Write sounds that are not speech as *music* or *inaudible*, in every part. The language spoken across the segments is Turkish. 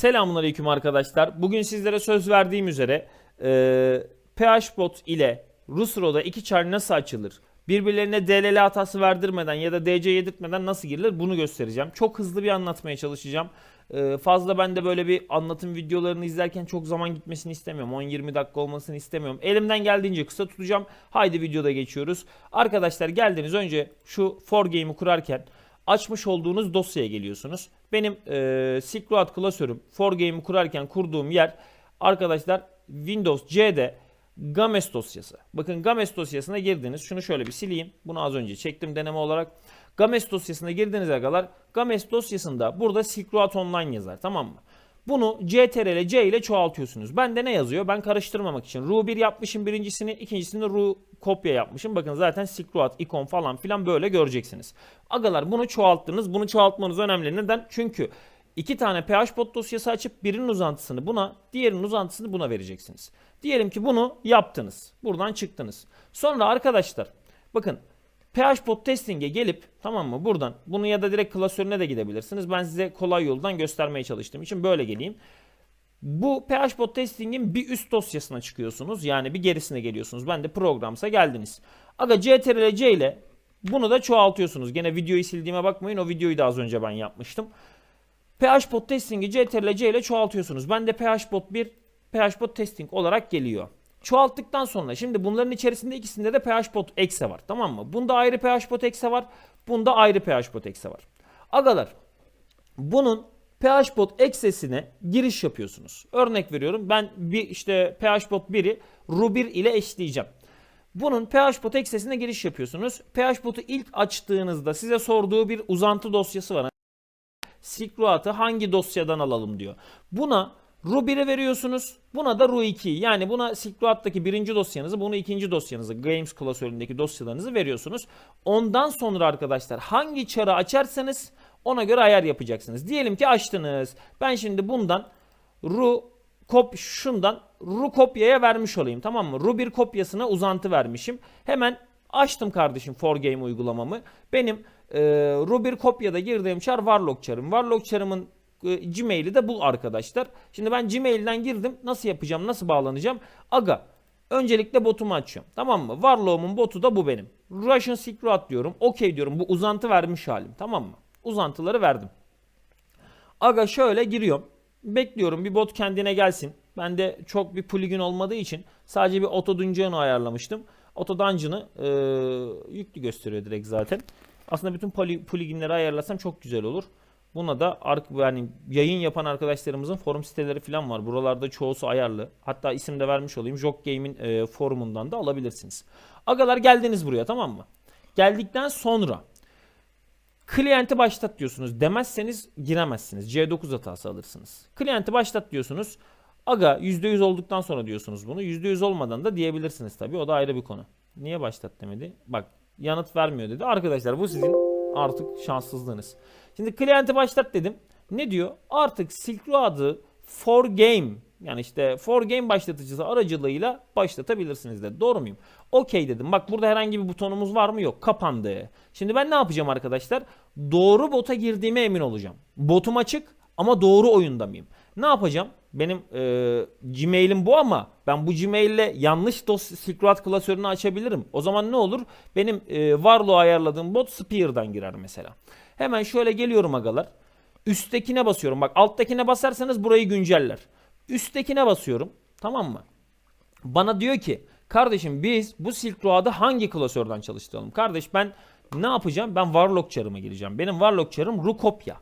Selamünaleyküm arkadaşlar. Bugün sizlere söz verdiğim üzere e, PHBot ile Rusro'da iki çar nasıl açılır? Birbirlerine DLL hatası verdirmeden ya da DC yedirtmeden nasıl girilir bunu göstereceğim. Çok hızlı bir anlatmaya çalışacağım. E, fazla ben de böyle bir anlatım videolarını izlerken çok zaman gitmesini istemiyorum. 10-20 dakika olmasını istemiyorum. Elimden geldiğince kısa tutacağım. Haydi videoda geçiyoruz. Arkadaşlar geldiniz önce şu for game'i kurarken açmış olduğunuz dosyaya geliyorsunuz. Benim e, Silk Road klasörüm for game'i kurarken kurduğum yer arkadaşlar Windows C'de Games dosyası. Bakın Games dosyasına girdiniz. Şunu şöyle bir sileyim. Bunu az önce çektim deneme olarak. Games dosyasına girdiğiniz agalar Games dosyasında burada Silk Road Online yazar tamam mı? Bunu CTRL C ile çoğaltıyorsunuz. Bende ne yazıyor? Ben karıştırmamak için Ru 1 yapmışım birincisini, ikincisini Ru kopya yapmışım. Bakın zaten Silk Road ikon falan filan böyle göreceksiniz. Agalar bunu çoğalttınız. Bunu çoğaltmanız önemli. Neden? Çünkü iki tane PHBot dosyası açıp birinin uzantısını buna, diğerinin uzantısını buna vereceksiniz. Diyelim ki bunu yaptınız. Buradan çıktınız. Sonra arkadaşlar bakın PHBot testing'e gelip tamam mı buradan bunu ya da direkt klasörüne de gidebilirsiniz. Ben size kolay yoldan göstermeye çalıştığım için böyle geleyim. Bu PHBot testing'in bir üst dosyasına çıkıyorsunuz. Yani bir gerisine geliyorsunuz. Ben de programsa geldiniz. Aga CTRL C ile bunu da çoğaltıyorsunuz. Gene videoyu sildiğime bakmayın. O videoyu da az önce ben yapmıştım. PHBot testing'i CTRL C ile çoğaltıyorsunuz. Ben de PHBot 1 PHBot testing olarak geliyor. Çoğalttıktan sonra şimdi bunların içerisinde ikisinde de PHBot exe var. Tamam mı? Bunda ayrı PHBot exe var. Bunda ayrı PHBot exe var. Agalar bunun PHBot eksesine giriş yapıyorsunuz. Örnek veriyorum ben bir işte PHBot 1'i Ru1 ile eşleyeceğim. Bunun PHBot eksesine giriş yapıyorsunuz. PHBot'u ilk açtığınızda size sorduğu bir uzantı dosyası var. Silk Road'ı hangi dosyadan alalım diyor. Buna Ru1'i veriyorsunuz. Buna da Ru2'yi. Yani buna Silk Road'daki birinci dosyanızı, bunu ikinci dosyanızı, Games klasöründeki dosyalarınızı veriyorsunuz. Ondan sonra arkadaşlar hangi çarı açarsanız ona göre ayar yapacaksınız. Diyelim ki açtınız. Ben şimdi bundan Ru kop şundan Ru kopyaya vermiş olayım tamam mı? Ru1 kopyasına uzantı vermişim. Hemen açtım kardeşim for game uygulamamı. Benim e, Ru1 kopyada girdiğim çar Warlock çarım. Warlock çarımın Gmail'i de bul arkadaşlar. Şimdi ben Gmail'den girdim. Nasıl yapacağım? Nasıl bağlanacağım? Aga Öncelikle botumu açıyorum. Tamam mı? Warlock'umun botu da bu benim. Russian Silk Road diyorum. Okey diyorum. Bu uzantı vermiş halim. Tamam mı? Uzantıları verdim. Aga şöyle giriyorum. Bekliyorum bir bot kendine gelsin. Bende çok bir plugin olmadığı için sadece bir auto dungeon'u ayarlamıştım. Auto dungeon'ı e, yüklü gösteriyor direkt zaten. Aslında bütün pluginleri ayarlasam çok güzel olur. Buna da yani yayın yapan arkadaşlarımızın forum siteleri falan var. Buralarda çoğusu ayarlı. Hatta isim de vermiş olayım. Jok Game'in e, forumundan da alabilirsiniz. Agalar geldiniz buraya tamam mı? Geldikten sonra Klienti başlat diyorsunuz. Demezseniz giremezsiniz. C9 hatası alırsınız. Klienti başlat diyorsunuz. Aga %100 olduktan sonra diyorsunuz bunu. %100 olmadan da diyebilirsiniz tabii. O da ayrı bir konu. Niye başlat demedi? Bak yanıt vermiyor dedi. Arkadaşlar bu sizin artık şanssızlığınız. Şimdi klienti başlat dedim. Ne diyor? Artık Silk Road'ı for game yani işte for game başlatıcısı aracılığıyla başlatabilirsiniz dedi. Doğru muyum? Okey dedim. Bak burada herhangi bir butonumuz var mı? Yok. Kapandı. Şimdi ben ne yapacağım arkadaşlar? Doğru bota girdiğime emin olacağım. Botum açık ama doğru oyunda mıyım? Ne yapacağım? Benim e, Gmail'im bu ama ben bu Gmail'le yanlış dosya Silk klasörünü açabilirim. O zaman ne olur? Benim e, Warlock'u ayarladığım bot Spear'dan girer mesela. Hemen şöyle geliyorum agalar. Üsttekine basıyorum. Bak alttakine basarsanız burayı günceller. Üsttekine basıyorum. Tamam mı? Bana diyor ki kardeşim biz bu Silk Road'ı hangi klasörden çalıştıralım? Kardeş ben ne yapacağım? Ben Warlock çarıma gireceğim. Benim Warlock çarım Rukopya.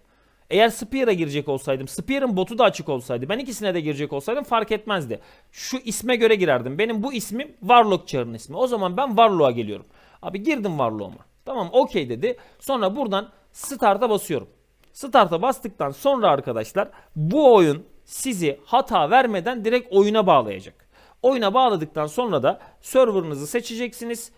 Eğer Spear'a girecek olsaydım, Spear'ın botu da açık olsaydı, ben ikisine de girecek olsaydım fark etmezdi. Şu isme göre girerdim. Benim bu ismim Warlock çarının ismi. O zaman ben Warlock'a geliyorum. Abi girdim Warlock'uma. Tamam okey dedi. Sonra buradan Start'a basıyorum. Start'a bastıktan sonra arkadaşlar bu oyun sizi hata vermeden direkt oyuna bağlayacak. Oyuna bağladıktan sonra da server'ınızı seçeceksiniz.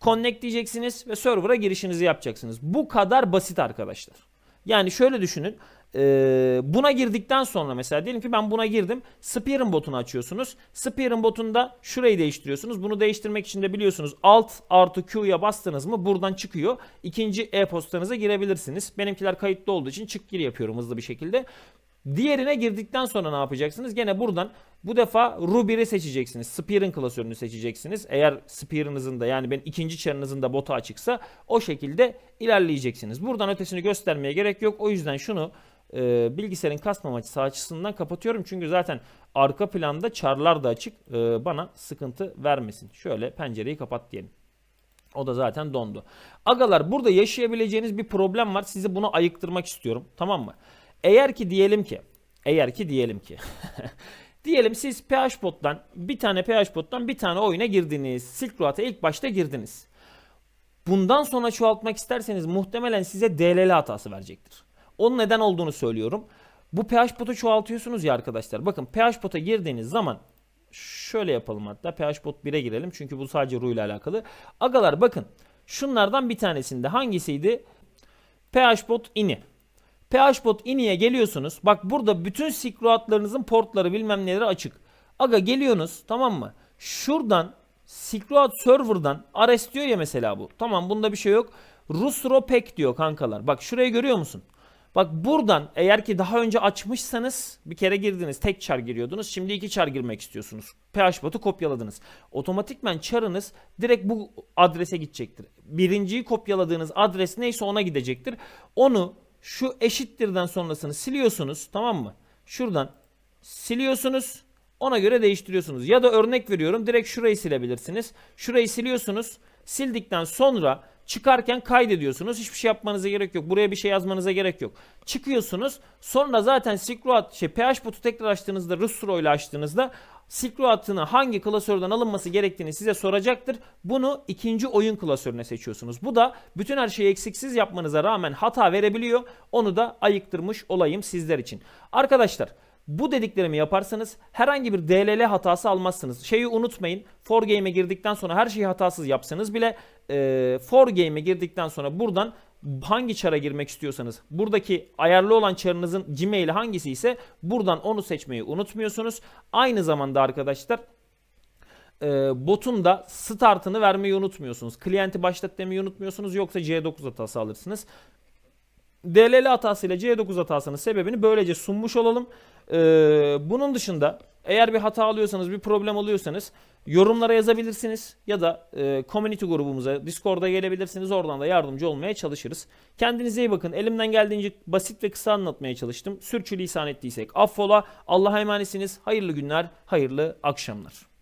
Connect diyeceksiniz ve server'a girişinizi yapacaksınız. Bu kadar basit arkadaşlar. Yani şöyle düşünün. Ee, buna girdikten sonra mesela diyelim ki ben buna girdim. Spear'ın botunu açıyorsunuz. Spear'ın botunda şurayı değiştiriyorsunuz. Bunu değiştirmek için de biliyorsunuz Alt artı Q'ya bastınız mı buradan çıkıyor. İkinci e-postanıza girebilirsiniz. Benimkiler kayıtlı olduğu için çık gir yapıyorum hızlı bir şekilde. Diğerine girdikten sonra ne yapacaksınız? Gene buradan bu defa Ruby'ri seçeceksiniz. Spear'ın klasörünü seçeceksiniz. Eğer Spear'ınızın da yani ben ikinci çarınızın da botu açıksa o şekilde ilerleyeceksiniz. Buradan ötesini göstermeye gerek yok. O yüzden şunu e, bilgisayarın kasmamaçısı açısından kapatıyorum. Çünkü zaten arka planda çarlar da açık. E, bana sıkıntı vermesin. Şöyle pencereyi kapat diyelim. O da zaten dondu. Agalar burada yaşayabileceğiniz bir problem var. Size bunu ayıktırmak istiyorum. Tamam mı? Eğer ki diyelim ki eğer ki diyelim ki *laughs* diyelim siz PHBot'tan bir tane PHBot'tan bir tane oyuna girdiniz. Silk Road'a ilk başta girdiniz. Bundan sonra çoğaltmak isterseniz muhtemelen size DLL hatası verecektir. Onun neden olduğunu söylüyorum. Bu PHBot'u çoğaltıyorsunuz ya arkadaşlar. Bakın PHBot'a girdiğiniz zaman şöyle yapalım hatta PHBot 1'e girelim çünkü bu sadece Ru ile alakalı. Agalar bakın şunlardan bir tanesinde hangisiydi? PHBot ini. PHBot iniye geliyorsunuz. Bak burada bütün sikruatlarınızın portları bilmem neleri açık. Aga geliyorsunuz tamam mı? Şuradan Silkroad server'dan RS diyor ya mesela bu. Tamam bunda bir şey yok. Rusropek diyor kankalar. Bak şurayı görüyor musun? Bak buradan eğer ki daha önce açmışsanız bir kere girdiniz tek çar giriyordunuz. Şimdi iki çar girmek istiyorsunuz. PHBot'u kopyaladınız. Otomatikmen çarınız direkt bu adrese gidecektir. Birinciyi kopyaladığınız adres neyse ona gidecektir. Onu şu eşittirden sonrasını siliyorsunuz tamam mı? Şuradan siliyorsunuz. Ona göre değiştiriyorsunuz. Ya da örnek veriyorum direkt şurayı silebilirsiniz. Şurayı siliyorsunuz. Sildikten sonra çıkarken kaydediyorsunuz. Hiçbir şey yapmanıza gerek yok. Buraya bir şey yazmanıza gerek yok. Çıkıyorsunuz. Sonra zaten Silk Road şey PHBot'u tekrar açtığınızda Rustro ile açtığınızda Silk Road'ını hangi klasörden alınması gerektiğini size soracaktır. Bunu ikinci oyun klasörüne seçiyorsunuz. Bu da bütün her şeyi eksiksiz yapmanıza rağmen hata verebiliyor. Onu da ayıktırmış olayım sizler için. Arkadaşlar bu dediklerimi yaparsanız herhangi bir DLL hatası almazsınız. Şeyi unutmayın. For Game'e girdikten sonra her şeyi hatasız yapsanız bile e, For Game'e girdikten sonra buradan hangi çara girmek istiyorsanız buradaki ayarlı olan çarınızın Gmail'i hangisi ise buradan onu seçmeyi unutmuyorsunuz. Aynı zamanda arkadaşlar e, botun da startını vermeyi unutmuyorsunuz. Klienti başlat demeyi unutmuyorsunuz yoksa C9 hatası alırsınız. DLL hatasıyla C9 hatasının sebebini böylece sunmuş olalım. Ee, bunun dışında eğer bir hata alıyorsanız, bir problem alıyorsanız yorumlara yazabilirsiniz ya da e, community grubumuza, Discord'a gelebilirsiniz. Oradan da yardımcı olmaya çalışırız. Kendinize iyi bakın. Elimden geldiğince basit ve kısa anlatmaya çalıştım. Sürçülisan ettiysek affola. Allah'a emanetsiniz. Hayırlı günler, hayırlı akşamlar.